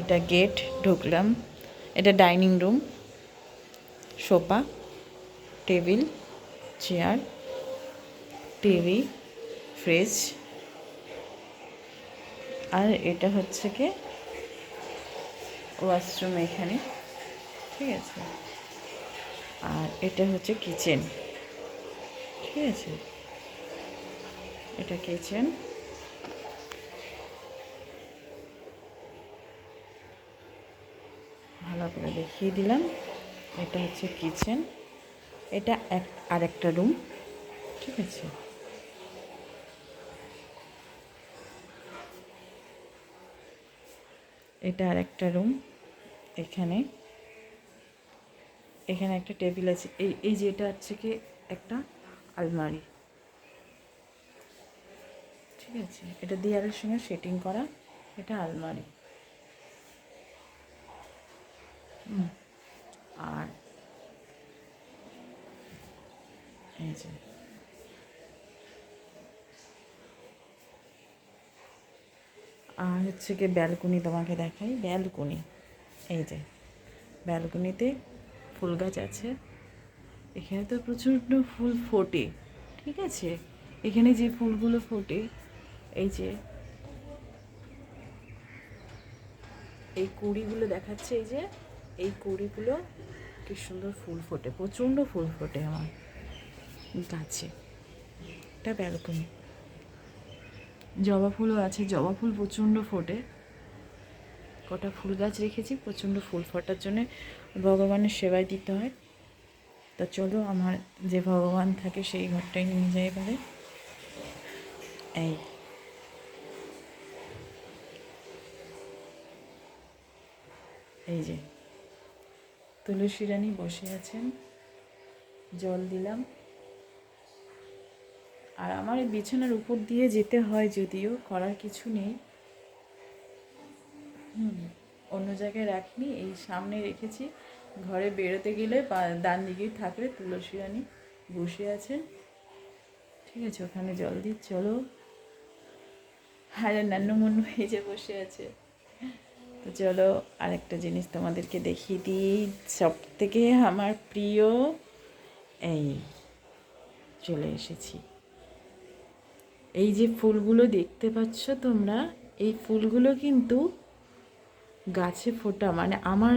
এটা গেট, ঢুকলাম। এটা dining room, sofa, table, chair, TV, fridge. আর এটা হচ্ছে কি, ওয়াশরুম এখানে, ঠিক আছে? আর এটা হচ্ছে কিচেন, ঠিক আছে? এটা কিচেন। করে দেখিয়ে দিলাম। এটা হচ্ছে কিচেন এটা এক, আরেকটা রুম ঠিক আছে? এটা আর একটা রুম এখানে। এখানে একটা টেবিল আছে। এই এই যে এটা হচ্ছে কি একটা আলমারি। ঠিক আছে? এটা দেয়ালের সঙ্গে সেটিং করা এটা আলমারি। আর এই যে আর হচ্ছে কি ব্যালকনি তোমাকে দেখাই, ব্যালকনি, এই যে ব্যালকনিতে ফুল গাছ আছে। এখানে তো প্রচণ্ড ফুল ফোটে, ঠিক আছে? এখানে যে ফুলগুলো ফোটে, এই যে এই কুড়িগুলো দেখাচ্ছে, এই যে এই কুড়িগুলো কি সুন্দর ফুল ফোটে, প্রচণ্ড ফুল ফোটে আমার গাছে। এটা ব্যালকনি। জবা ফুলও আছে, জবা ফুল প্রচণ্ড ফোটে। কটা ফুল গাছ রেখেছি, প্রচণ্ড ফুল ফোটার জন্যে ভগবানের সেবায় দিতে হয়। তা চলো, আমার যে ভগবান থাকে সেই ঘরটাই নিয়ে যাই এবারে। এই। এই যে। তুলসী রানী বসে আছেন। জল দিলাম। আর আমার এই বিছানার উপর দিয়ে যেতে হয় যদিও, করার কিছু নেই। হুম, অন্য জায়গায় রাখিনি, এই সামনে রেখেছি। ঘরে বেরোতে গেলে বা- ডান দিকেই থাকলে তুলসী রানী বসে আছেন। ঠিক আছে, ওখানে জল দিই, চলো। আরে নান্নু মুন্নু এই যে বসে আছে। তো চলো আরেকটা জিনিস তোমাদেরকে দেখিয়ে দিই। সব থেকে আমার প্রিয়, এই চলে এসেছি। এই যে ফুলগুলো দেখতে পাচ্ছ তোমরা, এই ফুলগুলো কিন্তু গাছে ফোটা। মানে আমার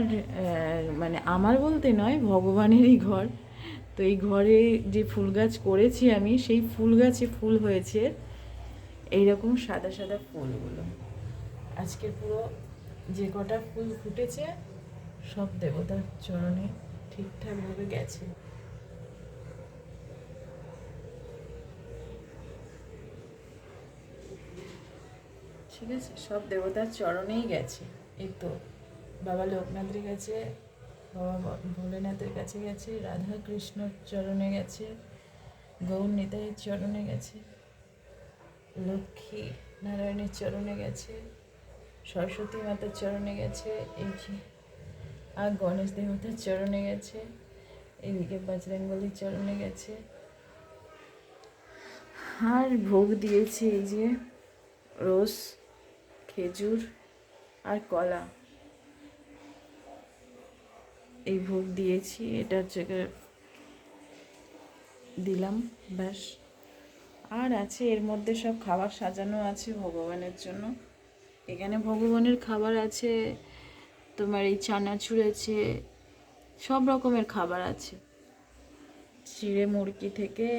মানে আমার বলতে নয়, ভগবানেরই ঘর। তো এই ঘরে যে ফুল গাছ করেছি আমি, সেই ফুল গাছে ফুল হয়েছে। এইরকম সাদা সাদা ফুলগুলো। আজকে পুরো যে কটা ফুল ফুটেছে, সব দেবতার চরণে ঠিকঠাকভাবে গেছে। ঠিক আছে, সব দেবতার চরণেই গেছে। এই তো, বাবা লোকনাথের কাছে, বাবা ভোলেনাথের কাছে গেছে রাধা কৃষ্ণর চরণে গেছে, গৌর নিতাইয়ের চরণে গেছে, লক্ষ্মী নারায়ণের চরণে গেছে। সরস্বতী মাতার চরণে গেছে, এই আর গণেশ দেবতার চরণে গেছে এদিকে বজরঙ্গলির চরণে গেছে। আর ভোগ দিয়েছি এই যে রোজ, খেজুর আর কলা। এই ভোগ দিয়েছি এটা হচ্ছে দিলাম, ব্যাস। আর আছে, এর মধ্যে সব খাবার সাজানো আছে ভগবানের জন্য। এখানে ভগবানের খাবার আছে, তোমার এই চানাচুর আছে, সব রকমের খাবার আছে। চিড়ে মুরগি থেকে